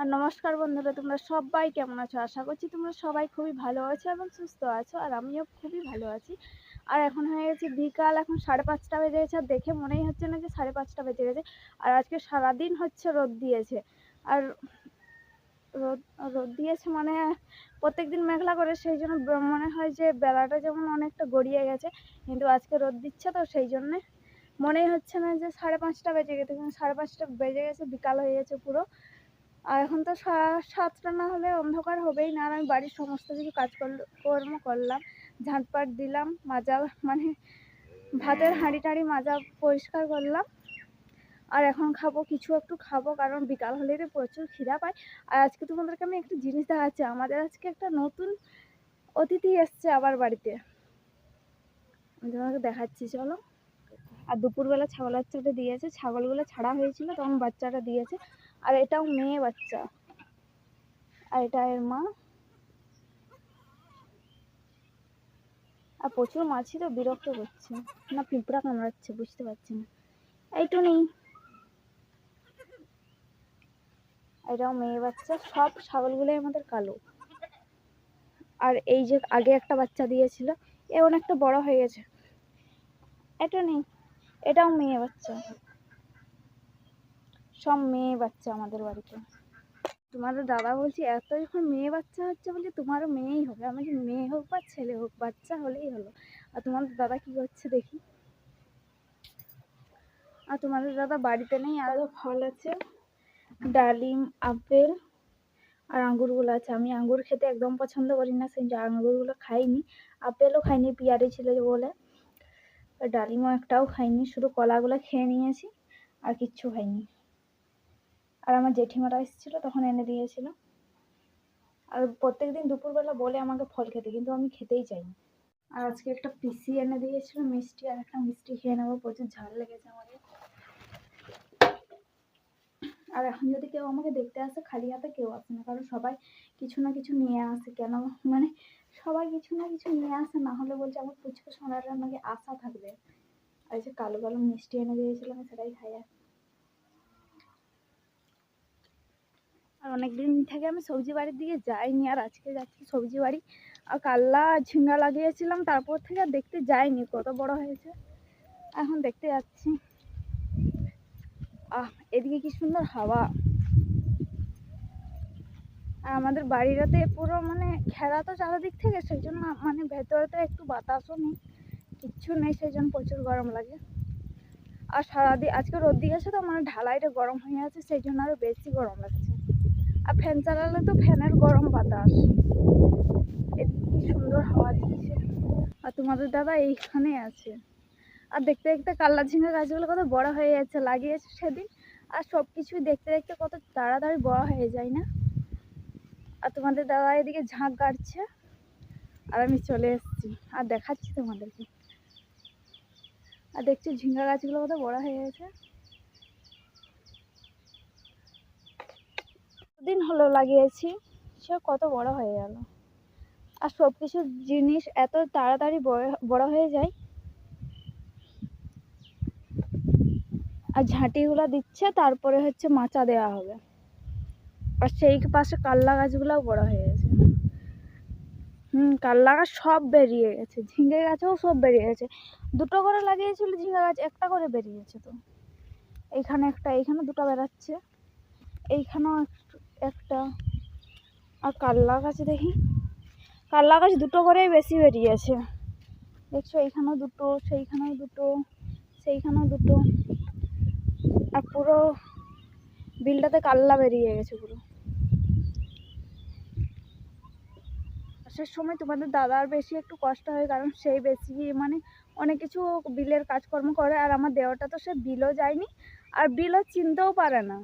আর নমস্কার বন্ধুরা, তোমরা সবাই কেমন আছো? আশা করছি তোমরা সবাই খুবই ভালো আছো এবং সুস্থ আছো, আর আমিও খুবই ভালো আছি। আর এখন হয়ে গেছে বিকাল, এখন সাড়ে পাঁচটা বেজে গেছে, আর দেখে মনেই হচ্ছে না যে সাড়ে পাঁচটা বেজে গেছে। আর আজকে সারাদিন হচ্ছে রোদ দিয়েছে। আর রোদ রোদ দিয়েছে মানে প্রত্যেক দিন মেঘলা করে, সেই জন্য মনে হয় যে বেলাটা যেমন অনেকটা গড়িয়ে গেছে, কিন্তু আজকে রোদ দিচ্ছে তো সেই জন্যে মনেই হচ্ছে না যে সাড়ে পাঁচটা বেজে গেছে, কিন্তু সাড়ে পাঁচটা বেজে গেছে, বিকাল হয়ে গেছে পুরো। আর এখন তো সাতটা না হলে অন্ধকার হবেই না। আর আমি বাড়ির সমস্ত কিছু কাজ কর্ম করলাম, ঝাঁটপাট দিলাম মাজা মানে ভাতের হাঁড়ি টাড়ি মাজা পরিষ্কার করলাম। আর এখন খাব, কিছু একটু খাব, কারণ বিকাল হলেই তো প্রচুর খিদা পায়। আর আজকে তোমাদেরকে আমি একটা জিনিস দেখাচ্ছি। আমাদের আজকে একটা নতুন অতিথি এসছে আবার বাড়িতে। আমি তোমাকে দেখাচ্ছি, চলো। আর দুপুরবেলা ছাগল বাচ্চাটা দিয়েছে, ছাগলগুলো ছাড়া হয়েছিল, তখন বাচ্চাটা দিয়েছে। আর এটাও মেয়ে বাচ্চা। আর এটা এর মা। আর প্রচুর মাছি তো বিরক্ত করছে। না, পিঁপড়া কামড়াচ্ছে, বুঝতে পারছি না। এইটু নেই এটাও মেয়ে বাচ্চা। সব ছাগলগুলোই আমাদের কালো। আর এই যে আগে একটা বাচ্চা দিয়েছিল, এ অনেকটা বড় হয়ে গেছে। এটা নেই এটাও মেয়ে বাচ্চা। সব মেয়ে বাচ্চা আমাদের বাড়িতে। তোমাদের দাদা বলছি, এত যখন মেয়ে বাচ্চা হচ্ছে বলছে, তোমারও মেয়েই হবে। আমি বলছি, মেয়ে হোক বা ছেলে হোক, বাচ্চা হলেই হলো। আর তোমাদের দাদা কি করছে দেখি? আর তোমাদের দাদা বাড়িতে নেই আরও ফল আছে। ডালিম, আপেল আর আঙ্গুরগুলো আছে। আমি আঙ্গুর খেতে একদম পছন্দ করি না, সেই আঙ্গুরগুলো খাইনি। আপেলও খাইনি, পিয়ারি ছিল বলে। আর ডালিমও একটাও খাইনি, শুধু কলাগুলো খেয়ে নিয়েছি, আর কিচ্ছু খাইনি। আর আমার জেঠিমারা এসেছিল, তখন এনে দিয়েছিল। আর প্রত্যেক দিন দুপুরবেলা বলে আমাকে ফল খেতে, কিন্তু আমি খেতেই চাই না আর আজকে একটা পিসি এনে দিয়েছিল, মিষ্টি, আর একটা মিষ্টি খেয়ে নেব, প্রচুর ঝাল লেগেছে আমাকে আর এখন যদি কেউ আমাকে দেখতে আসে, খালি হাতে কেউ আসে না, কারণ সবাই কিছু না কিছু নিয়ে আসে, কেন? মানে সবাই কিছু না কিছু নিয়ে আসে, না হলে বলছে আমার পুচকু সোনার নাকি আশা থাকবে। আর যে কালো কালো মিষ্টি এনে দিয়েছিল, আমি সেটাই খাই আর আর অনেক দিন থেকে আমি সবজি বাড়ির দিকে যাইনি, আর আজকে যাচ্ছি সবজি বাড়ি। আর কাল্লা ঝিঙ্গা লাগিয়েছিলাম, তারপর থেকে আর দেখতে যাইনি, কত বড় হয়েছে। এখন দেখতে যাচ্ছি। আহ, এদিকে কি সুন্দর হাওয়া। আর আমাদের বাড়িটাতে পুরো মানে ঘেরা তো চারিদিক থেকে, সেই জন্য মানে ভেতরে তো একটু বাতাসও নেই, কিচ্ছু নেই, সেই জন্য প্রচুর গরম লাগে। আর সারাদিন, আজকে রোদ দিয়েছে তো মানে ঢালাইটা গরম হয়ে আছে, সেই জন্য আরও বেশি গরম লাগছে। আর ফ্যান চালালে তো ফ্যানের গরম বাতাস। কি সুন্দর হাওয়া দিচ্ছে। আর তোমাদের দাদা এইখানে আছে। আর দেখতে দেখতে কাল্লা ঝিঙ্গা গাছগুলো কত বড় হয়ে যাচ্ছে, লাগিয়েছে সেদিন। আর সব কিছুই দেখতে দেখতে কত তাড়াতাড়ি বড় হয়ে যায় না। আর তোমাদের দাদা এদিকে ঝাঁক গাড়ছে। আর আমি চলে এসেছি। আর দেখাচ্ছি তোমাদেরকে। আর দেখছি ঝিঙ্গা গাছগুলো কত বড় হয়ে গেছে। দিন হলো লাগিয়েছি? সে কত বড় হয়ে গেল। আর সব কিছু জিনিস এত তাড়াতাড়ি বড় হয়ে যায়? আর ঝাঁটিগুলো দিচ্ছে, তারপরে হচ্ছে মাচা দেওয়া হবে। আর সেই পাশে কাল্লা গাছগুলোও বড় হয়ে গেছে। হুম, কাল্লা গাছ সব বেরিয়ে গেছে। ঝিঙে গাছেও সব বেরিয়ে গেছে। দুটো করে লাগিয়েছিল ঝিঙে গাছ, একটা করে বেরিয়েছে তো। এইখানে একটা, এইখানে দুটো বেরাচ্ছে এইখানেও একটা। আর কাল্লা গাছ দেখি। কাল্লা গাছ দুটো করেই বেশি বেরিয়েছে। দেখছ, এইখানেও দুটো, সেইখানেও দুটো সেইখানেও দুটো। আর পুরো বিলটাতে কাল্লা বেরিয়ে গেছে পুরো। চাষের সময় তোমাদের দাদার বেশি একটু কষ্ট হয়, কারণ সেই বেশি মানে অনেক কিছু বিলের কাজকর্ম করে, আর আমার দেওয়াটা তো সে বিলও যায়নি। আর বিলও চিনতেও পারে না।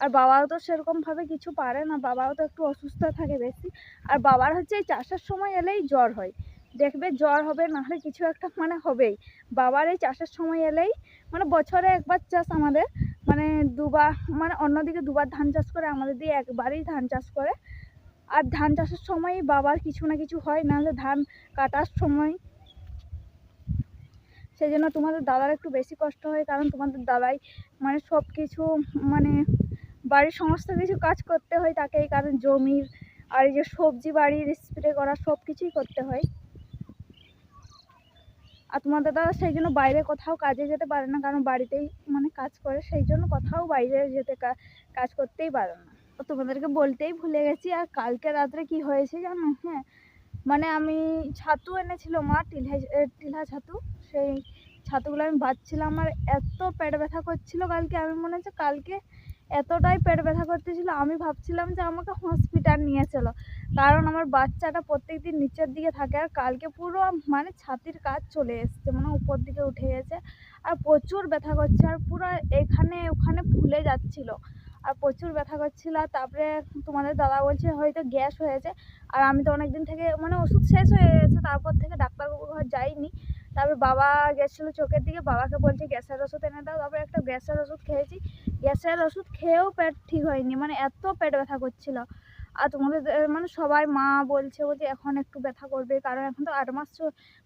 আর বাবাও তো সেরকমভাবে কিছু পারে না, বাবাও তো একটু অসুস্থ থাকে বেশি। আর বাবার হচ্ছে এই চাষের সময় এলেই জ্বর হয়। দেখবে জ্বর হবে না হলে কিছু একটা মানে হবেই। বাবার এই চাষের সময় এলেই মানে বছরে একবার চাষ আমাদের। মানে দুবার মানে অন্যদিকে দুবার ধান চাষ করে, আমাদের দিয়ে একবারই ধান চাষ করে। আর ধান চাষের সময় বাবার কিছু না কিছু হয়, নাহলে ধান কাটার সময়। সেই জন্য তোমাদের দাদার একটু বেশি কষ্ট হয়, কারণ তোমাদের দাদাই মানে সব কিছু মানে বাড়ির সমস্ত কিছু কাজ করতে হয় তাকে, এই কারণ জমির আর এই যে সবজি বাড়ির স্প্রে করা সব কিছুই করতে হয়। আর তোমার দাদা সেই জন্য বাইরে কোথাও কাজে যেতে পারে না, কারণ বাড়িতেই মানে কাজ করে, সেই জন্য কোথাও বাইরে যেতে কাজ করতেই পারে না। তোমাদেরকে বলতেই ভুলে গেছি, আর কালকে রাত্রে কি হয়েছে জানো? হ্যাঁ মানে আমি ছাতু এনেছিল মা টিলা টিলা ছাতু। সেই ছাতুগুলো আমি বাচ্ছিলাম, আর এত পেট ব্যথা করছিল কালকে, আমি মনে হচ্ছে কালকে এতটাই পেট ব্যথা করতেছিল, আমি ভাবছিলাম যে আমাকে হসপিটাল নিয়ে চলো। কারণ আমার বাচ্চাটা প্রত্যেক দিন নিচের দিকে থাকে আর কালকে পুরো মানে ছাতির কাজ চলে এসছে মানে উপর দিকে উঠে গেছে। আর প্রচুর ব্যথা করছে আর পুরো এখানে ওখানে ফুলে যাচ্ছিল। আর প্রচুর ব্যথা করছিল আর তারপরে তোমাদের দাদা বলছে হয়তো গ্যাস হয়েছে। আর আমি তো অনেক দিন থেকে মানে ওষুধ শেষ হয়ে গেছে, তারপর থেকে ঘর যাইনি। তারপরে বাবা গেছিল চোখের দিকে, বাবাকে বলছে গ্যাসের ওষুধ এনে দাও। তারপরে একটা গ্যাসের ওষুধ খেয়েছি। গ্যাসের ওষুধ খেয়েও পেট ঠিক হয়নি মানে এত পেট ব্যথা করছিল। আর তোমাদের মানে সবাই মা বলছে বলছে এখন একটু ব্যথা করবে, কারণ এখন তো আট মাস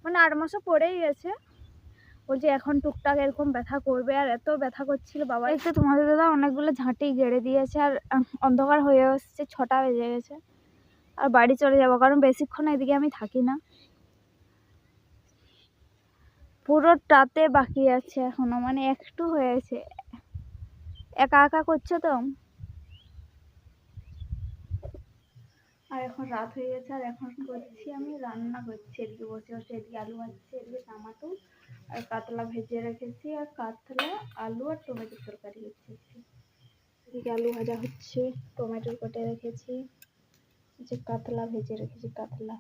মানে আট মাসও পড়েই গেছে। বলছে এখন টুকটাক এরকম ব্যথা করবে, আর এত ব্যথা করছিল, বাবা। একটু তোমাদের দাদা অনেকগুলো ঝাঁটি গেড়ে দিয়েছে, আর অন্ধকার হয়ে এসছে, ছটা বেজে গেছে। আর বাড়ি চলে যাব, কারণ বেশিক্ষণ এদিকে আমি থাকি না। পুরোটাতে বাকি আছে এখনও মানে একটু হয়েছে। একা একা করছ তো? আর এখন রাত হয়ে গেছে, আর এখন করছি আমি, রান্না করছি এদিকে, বসে বসে এদিকে আলু ভাজছি, এদিকে টমাটো, আর কাতলা ভেজে রেখেছি, আর কাতলা, আলু আর টমেটোর তরকারি হচ্ছে এদিকে আলু ভাজা হচ্ছে, টমেটোর কেটে রেখেছি যে কাতলা ভেজে রেখেছি, কাতলা।